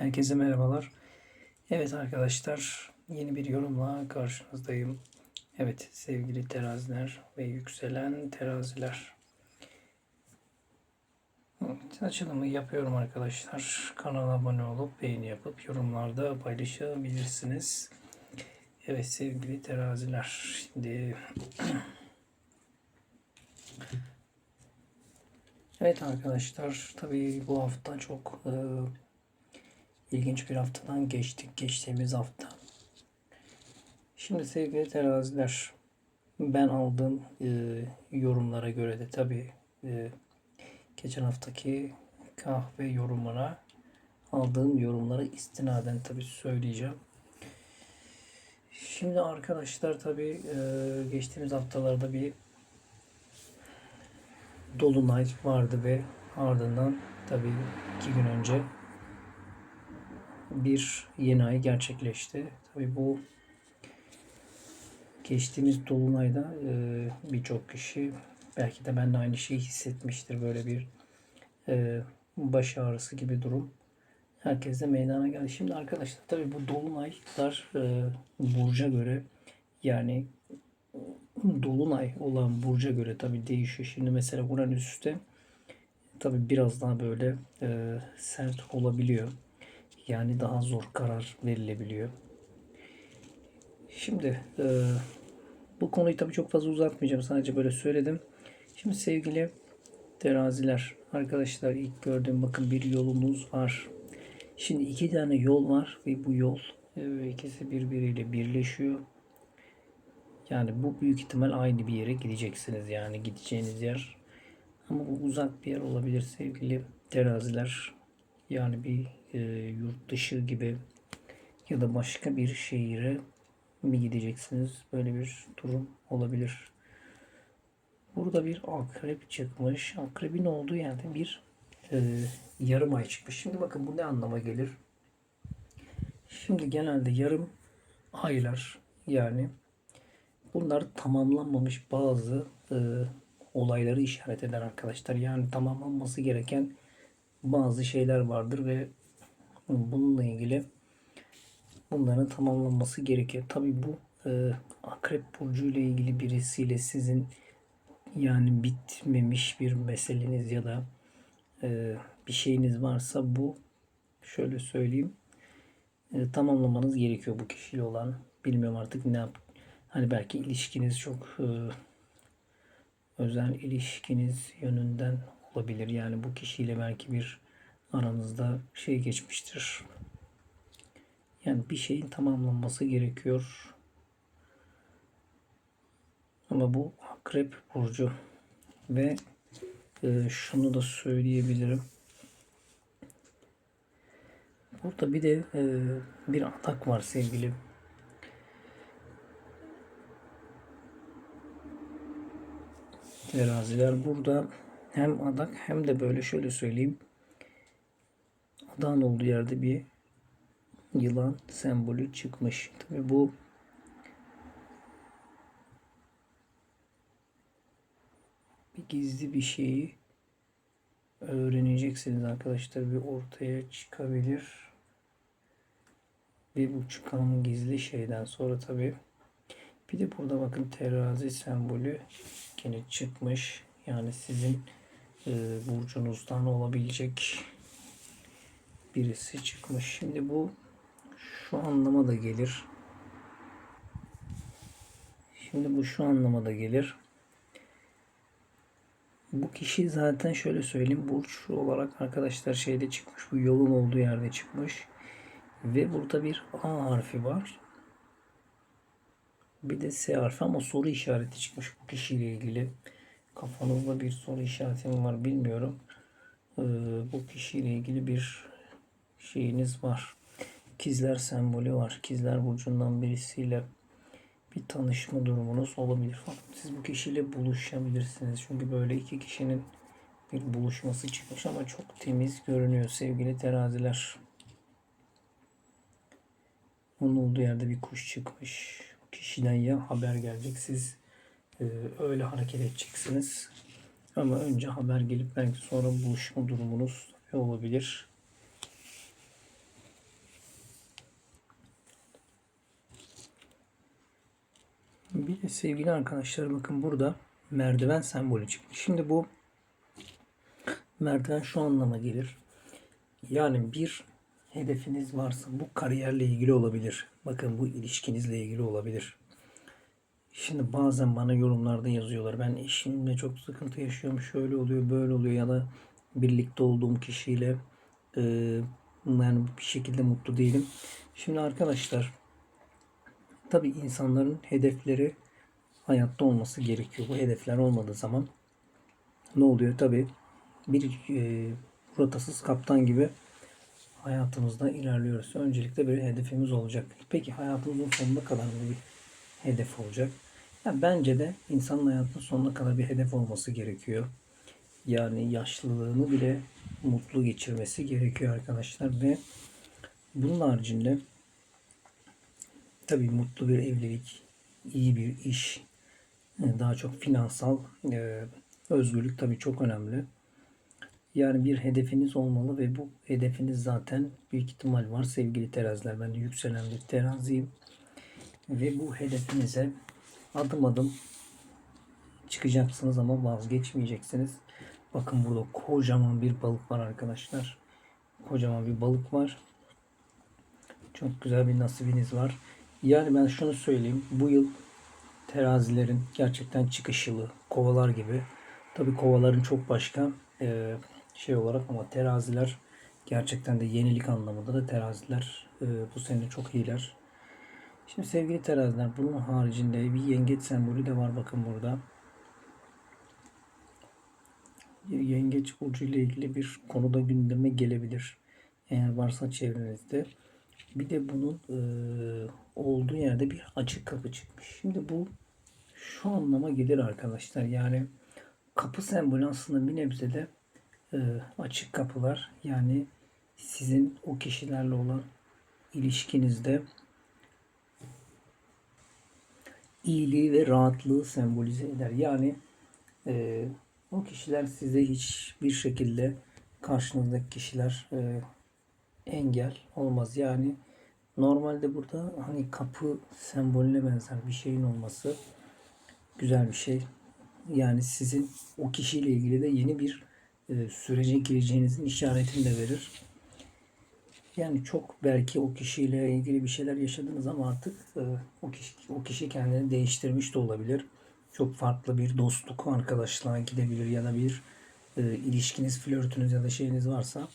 Herkese merhabalar. Evet arkadaşlar yeni bir yorumla karşınızdayım. Evet sevgili teraziler ve yükselen teraziler. Evet, açılımı yapıyorum arkadaşlar. Kanala abone olup beğeni yapıp yorumlarda paylaşabilirsiniz. Evet sevgili teraziler. Şimdi Evet arkadaşlar tabii bu hafta çok e, ilginç bir haftadan geçtik geçtiğimiz hafta. Şimdi sevgili teraziler ben aldığım e, yorumlara göre de tabii e, geçen haftaki kahve yorumuna aldığım yorumlara istinaden tabii söyleyeceğim. Şimdi arkadaşlar tabii e, geçtiğimiz haftalarda bir dolunay vardı ve ardından tabii iki gün önce bir yeni ay gerçekleşti. Tabii bu geçtiğimiz dolunayda e, birçok kişi belki de ben de aynı şeyi hissetmiştir. Böyle bir e, baş ağrısı gibi durum. Herkes de meydana geldi. Şimdi arkadaşlar tabii bu dolunaylar e, burca göre yani dolunay olan burca göre tabii değişiyor. Şimdi mesela Uranüs'te tabii biraz daha böyle e, sert olabiliyor. Yani daha zor karar verilebiliyor. Şimdi e, bu konuyu tabii çok fazla uzatmayacağım. Sadece böyle söyledim. Şimdi sevgili teraziler arkadaşlar ilk gördüğüm bakın bir yolunuz var. Şimdi iki tane yol var ve bu yol e, ikisi birbiriyle birleşiyor. Yani bu büyük ihtimal aynı bir yere gideceksiniz. Yani gideceğiniz yer. Ama bu uzak bir yer olabilir sevgili teraziler. Yani bir e, yurt dışı gibi ya da başka bir şehire mi gideceksiniz? Böyle bir durum olabilir. Burada bir akrep çıkmış. Akrebin olduğu yerde bir e, yarım ay çıkmış. Şimdi bakın bu ne anlama gelir? Şimdi genelde yarım aylar yani bunlar tamamlanmamış bazı e, olayları işaret eder arkadaşlar. Yani tamamlanması gereken bazı şeyler vardır ve bununla ilgili bunların tamamlanması gerekiyor. Tabi bu e, akrep burcu ile ilgili birisiyle sizin yani bitmemiş bir meseleniz ya da e, bir şeyiniz varsa bu şöyle söyleyeyim e, tamamlamanız gerekiyor bu kişiyle olan. Bilmiyorum artık ne yap. Hani belki ilişkiniz çok e, özel ilişkiniz yönünden olabilir. Yani bu kişiyle belki bir aranızda şey geçmiştir. Yani bir şeyin tamamlanması gerekiyor. Ama bu akrep burcu ve e, şunu da söyleyebilirim. Burada bir de e, bir atak var sevgili teraziler. Burada hem adak hem de böyle şöyle söyleyeyim. Adağın olduğu yerde bir yılan sembolü çıkmış. Tabi bu bir gizli bir şeyi öğreneceksiniz arkadaşlar. Bir ortaya çıkabilir. Ve bu çıkan gizli şeyden sonra tabi bir de burada bakın terazi sembolü yine çıkmış. Yani sizin e, burcunuzdan olabilecek birisi çıkmış. Şimdi bu şu anlama da gelir. Şimdi bu şu anlama da gelir. Bu kişi zaten şöyle söyleyeyim burç olarak arkadaşlar şeyde çıkmış. Bu yolun olduğu yerde çıkmış. Ve burada bir A harfi var. Bir de S harfi ama soru işareti çıkmış bu kişiyle ilgili. Kafanızda bir soru işareti mi var bilmiyorum. Ee, bu kişiyle ilgili bir şeyiniz var. İkizler sembolü var. İkizler burcundan birisiyle bir tanışma durumunuz olabilir. Siz bu kişiyle buluşabilirsiniz. Çünkü böyle iki kişinin bir buluşması çıkmış ama çok temiz görünüyor sevgili teraziler. Onun olduğu yerde bir kuş çıkmış. Kişiden ya haber gelecek siz e, öyle hareket edeceksiniz. Ama önce haber gelip belki sonra buluşma durumunuz olabilir. Bir de sevgili arkadaşlar bakın burada merdiven sembolü çıktı. Şimdi bu merdiven şu anlama gelir. Yani bir hedefiniz varsa bu kariyerle ilgili olabilir. Bakın bu ilişkinizle ilgili olabilir. Şimdi bazen bana yorumlarda yazıyorlar. Ben eşimle çok sıkıntı yaşıyorum. Şöyle oluyor, böyle oluyor ya da birlikte olduğum kişiyle e, yani bir şekilde mutlu değilim. Şimdi arkadaşlar tabii insanların hedefleri hayatta olması gerekiyor. Bu hedefler olmadığı zaman ne oluyor? Tabii bir e, rotasız kaptan gibi hayatımızda ilerliyoruz. Öncelikle bir hedefimiz olacak. Peki hayatımızın sonuna kadar mı bir hedef olacak? Ya bence de insanın hayatının sonuna kadar bir hedef olması gerekiyor. Yani yaşlılığını bile mutlu geçirmesi gerekiyor arkadaşlar ve bunun haricinde tabii mutlu bir evlilik, iyi bir iş, daha çok finansal e, özgürlük tabii çok önemli. Yani bir hedefiniz olmalı ve bu hedefiniz zaten büyük ihtimal var sevgili teraziler. Ben de yükselen bir teraziyim. Ve bu hedefinize adım adım çıkacaksınız ama vazgeçmeyeceksiniz. Bakın burada kocaman bir balık var arkadaşlar. Kocaman bir balık var. Çok güzel bir nasibiniz var. Yani ben şunu söyleyeyim. Bu yıl terazilerin gerçekten çıkış yılı. Kovalar gibi. Tabii kovaların çok başka e, şey olarak ama teraziler gerçekten de yenilik anlamında da teraziler e, bu sene çok iyiler. Şimdi sevgili teraziler bunun haricinde bir yengeç sembolü de var bakın burada. Yengeç burcu ile ilgili bir konuda gündeme gelebilir. Eğer varsa çevrenizde. Bir de bunun e, olduğu yerde bir açık kapı çıkmış. Şimdi bu şu anlama gelir arkadaşlar. Yani kapı sembolü aslında bir nebze de e, açık kapılar. Yani sizin o kişilerle olan ilişkinizde iyiliği ve rahatlığı sembolize eder. Yani e, o kişiler size hiçbir şekilde karşınızdaki kişiler e, engel olmaz. Yani normalde burada hani kapı sembolüne benzer bir şeyin olması güzel bir şey. Yani sizin o kişiyle ilgili de yeni bir e, sürece gireceğinizin işaretini de verir. Yani çok belki o kişiyle ilgili bir şeyler yaşadınız ama artık e, o kişi o kişi kendini değiştirmiş de olabilir. Çok farklı bir dostluk, arkadaşlığa gidebilir ya da bir e, ilişkiniz, flörtünüz ya da şeyiniz varsa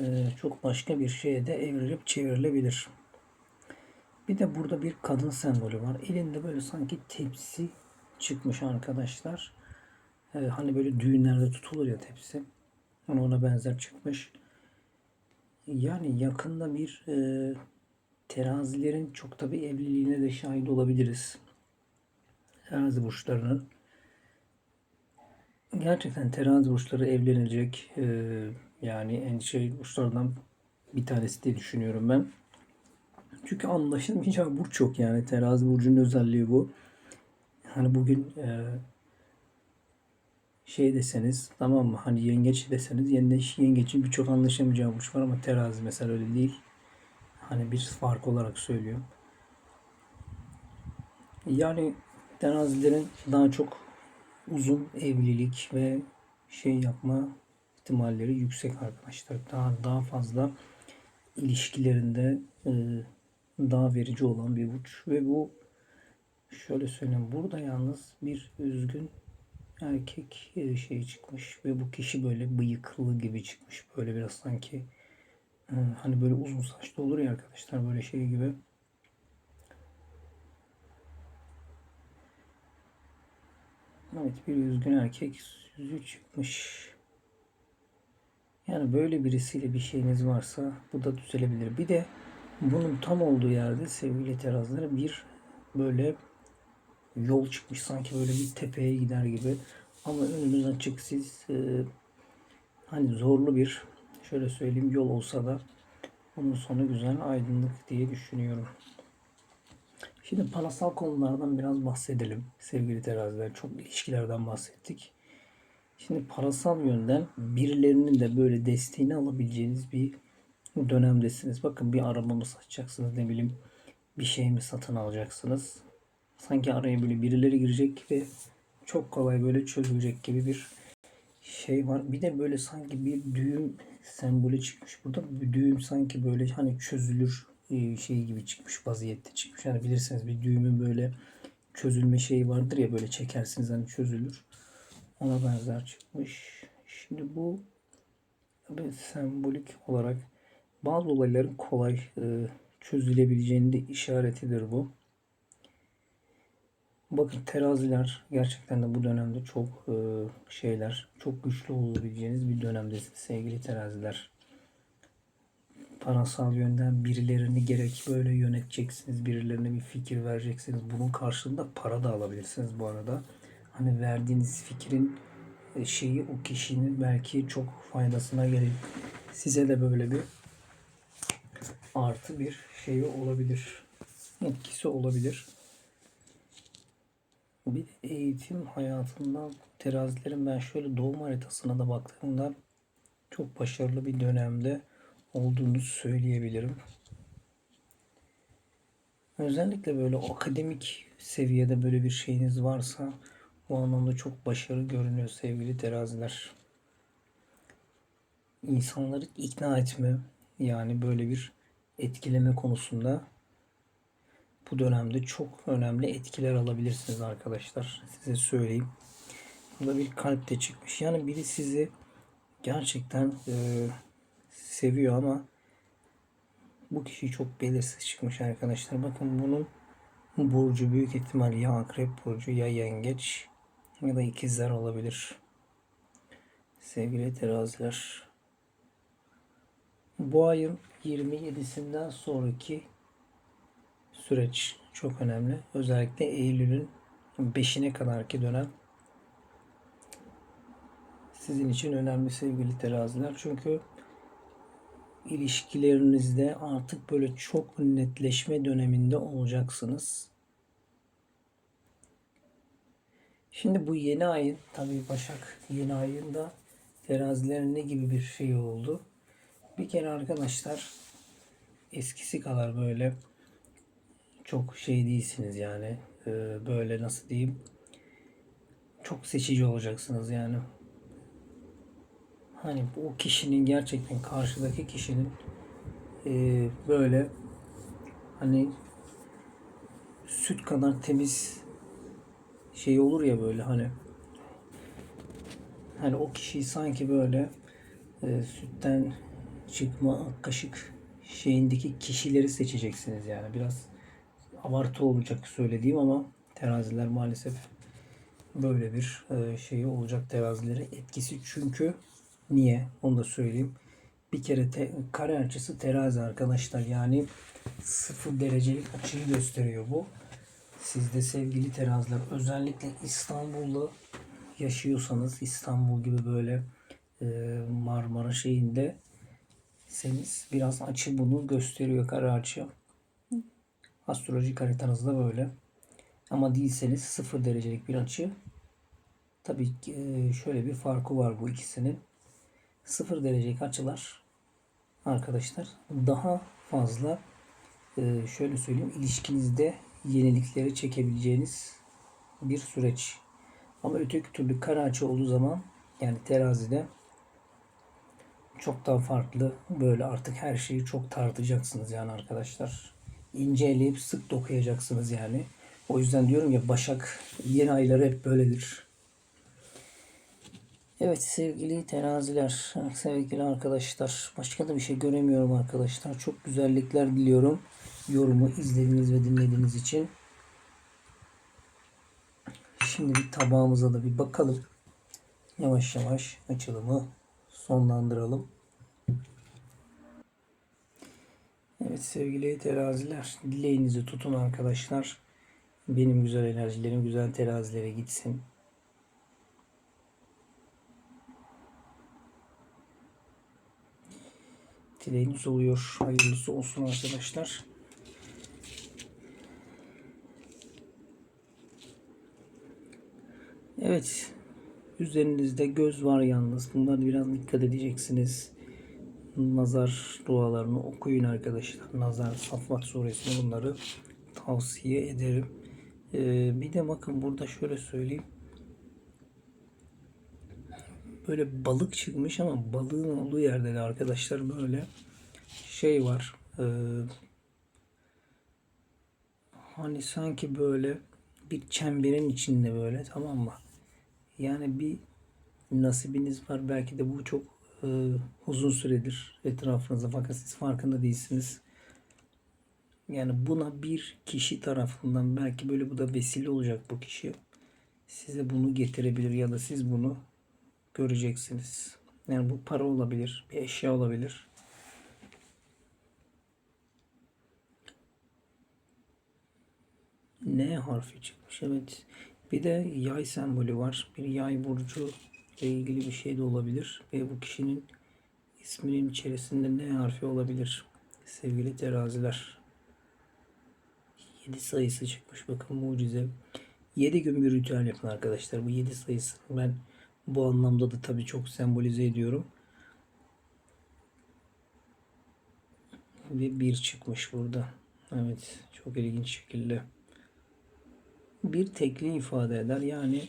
e, çok başka bir şeye de evrilip çevrilebilir. Bir de burada bir kadın sembolü var. Elinde böyle sanki tepsi çıkmış arkadaşlar. E, hani böyle düğünlerde tutulur ya tepsi. Hani ona benzer çıkmış. Yani yakında bir e, terazilerin çok tabi evliliğine de şahit olabiliriz. Terazi burçlarının. Gerçekten terazi burçları evlenecek. E, yani endişeli burçlardan bir tanesi diye düşünüyorum ben. Çünkü anlaşılmayacağı burç yok yani. Terazi burcunun özelliği bu. Hani bugün e, şey deseniz tamam mı hani yengeç deseniz yengeç, yengecin birçok anlaşamayacağı burç var ama terazi mesela öyle değil. Hani bir fark olarak söylüyor. Yani terazilerin daha çok uzun evlilik ve şey yapma ihtimalleri yüksek arkadaşlar. Daha daha fazla ilişkilerinde e, daha verici olan bir burç ve bu şöyle söyleyeyim burada yalnız bir üzgün erkek şey çıkmış ve bu kişi böyle bıyıklı gibi çıkmış. Böyle biraz sanki e, hani böyle uzun saçlı olur ya arkadaşlar böyle şey gibi. Evet bir üzgün erkek yüzü çıkmış. Yani böyle birisiyle bir şeyiniz varsa bu da düzelebilir. Bir de bunun tam olduğu yerde sevgili terazları bir böyle yol çıkmış sanki böyle bir tepeye gider gibi. Ama önünüz açık siz e, hani zorlu bir şöyle söyleyeyim yol olsa da onun sonu güzel aydınlık diye düşünüyorum. Şimdi parasal konulardan biraz bahsedelim sevgili teraziler. Çok ilişkilerden bahsettik. Şimdi parasal yönden birilerinin de böyle desteğini alabileceğiniz bir dönemdesiniz. Bakın bir araba mı satacaksınız ne bileyim bir şey mi satın alacaksınız sanki araya böyle birileri girecek ve çok kolay böyle çözülecek gibi bir şey var. Bir de böyle sanki bir düğüm sembolü çıkmış burada. Bir düğüm sanki böyle hani çözülür e, şey gibi çıkmış vaziyette çıkmış. Hani bilirsiniz bir düğümün böyle çözülme şeyi vardır ya böyle çekersiniz hani çözülür. Ona benzer çıkmış. Şimdi bu tabii sembolik olarak bazı olayların kolay e, çözülebileceğinin de işaretidir bu. Bakın teraziler gerçekten de bu dönemde çok e, şeyler, çok güçlü olabileceğiniz bir dönemdesiniz sevgili teraziler. Parasal yönden birilerini gerek böyle yöneteceksiniz, birilerine bir fikir vereceksiniz. Bunun karşılığında para da alabilirsiniz bu arada. Hani verdiğiniz fikrin e, şeyi o kişinin belki çok faydasına gelip size de böyle bir artı bir şeyi olabilir. Etkisi olabilir. Bir eğitim hayatından terazilerin ben şöyle doğum haritasına da baktığımda çok başarılı bir dönemde olduğunu söyleyebilirim. Özellikle böyle akademik seviyede böyle bir şeyiniz varsa bu anlamda çok başarı görünüyor sevgili teraziler. İnsanları ikna etme yani böyle bir etkileme konusunda bu dönemde çok önemli etkiler alabilirsiniz arkadaşlar. Size söyleyeyim. Burada bir kalp de çıkmış. Yani biri sizi gerçekten e, seviyor ama bu kişi çok belirsiz çıkmış arkadaşlar. Bakın bunun burcu büyük ihtimal ya akrep burcu ya yengeç ya da ikizler olabilir. Sevgili teraziler. Bu ayın 27'sinden sonraki süreç çok önemli. Özellikle Eylül'ün 5'ine kadarki dönem sizin için önemli sevgili teraziler. Çünkü ilişkilerinizde artık böyle çok netleşme döneminde olacaksınız. Şimdi bu yeni ayın tabii Başak yeni ayında terazilerin ne gibi bir şey oldu? Bir kere arkadaşlar eskisi kadar böyle çok şey değilsiniz yani. Ee, böyle nasıl diyeyim? Çok seçici olacaksınız yani. Hani o kişinin gerçekten karşıdaki kişinin e, böyle hani süt kadar temiz şey olur ya böyle hani. Hani o kişiyi sanki böyle e, sütten çıkma kaşık şeyindeki kişileri seçeceksiniz yani. Biraz abartı olacak söylediğim ama teraziler maalesef böyle bir e, şeyi olacak terazilere etkisi. Çünkü niye? Onu da söyleyeyim. Bir kere te, kare açısı terazi arkadaşlar. Yani sıfır derecelik açıyı gösteriyor bu. Sizde sevgili teraziler özellikle İstanbul'da yaşıyorsanız İstanbul gibi böyle e, Marmara şeyinde seniz biraz açı bunu gösteriyor kare açı. Astrolojik haritanızda böyle. Ama değilseniz sıfır derecelik bir açı. Tabii ki e, şöyle bir farkı var bu ikisinin. Sıfır derecelik açılar arkadaşlar daha fazla e, şöyle söyleyeyim ilişkinizde yenilikleri çekebileceğiniz bir süreç. Ama öteki türlü kare açı olduğu zaman yani terazide çok daha farklı böyle artık her şeyi çok tartacaksınız yani arkadaşlar. İnce eleyip sık dokuyacaksınız yani. O yüzden diyorum ya Başak yeni ayları hep böyledir. Evet sevgili teraziler, sevgili arkadaşlar. Başka da bir şey göremiyorum arkadaşlar. Çok güzellikler diliyorum. Yorumu izlediğiniz ve dinlediğiniz için. Şimdi bir tabağımıza da bir bakalım. Yavaş yavaş açılımı sonlandıralım. Evet sevgili teraziler dileğinizi tutun arkadaşlar. Benim güzel enerjilerim güzel terazilere gitsin. Dileğiniz oluyor. Hayırlısı olsun arkadaşlar. Evet. Üzerinizde göz var yalnız. Bunlar biraz dikkat edeceksiniz. Nazar dualarını okuyun arkadaşlar. Nazar, Safat suresini bunları tavsiye ederim. Ee, bir de bakın burada şöyle söyleyeyim. Böyle balık çıkmış ama balığın olduğu yerde de arkadaşlar böyle şey var. Ee, hani sanki böyle bir çemberin içinde böyle tamam mı? Yani bir nasibiniz var. Belki de bu çok e, uzun süredir etrafınızda fakat siz farkında değilsiniz. Yani buna bir kişi tarafından belki böyle bu da vesile olacak bu kişi. Size bunu getirebilir ya da siz bunu göreceksiniz. Yani bu para olabilir, bir eşya olabilir. N harfi çıkmış. Evet. Bir de yay sembolü var. Bir yay burcu ilgili bir şey de olabilir. Ve bu kişinin isminin içerisinde N harfi olabilir. Sevgili teraziler. 7 sayısı çıkmış. Bakın mucize. 7 gün bir ritüel yapın arkadaşlar. Bu 7 sayısını ben bu anlamda da tabii çok sembolize ediyorum. Ve bir çıkmış burada. Evet. Çok ilginç şekilde. Bir tekli ifade eder. Yani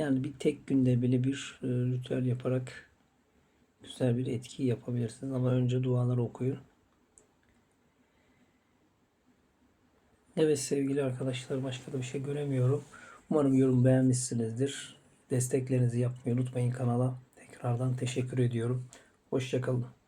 yani bir tek günde bile bir e, ritüel yaparak güzel bir etki yapabilirsiniz. Ama önce dualar okuyun. Evet sevgili arkadaşlar başka da bir şey göremiyorum. Umarım yorum beğenmişsinizdir. Desteklerinizi yapmayı unutmayın kanala. Tekrardan teşekkür ediyorum. Hoşçakalın.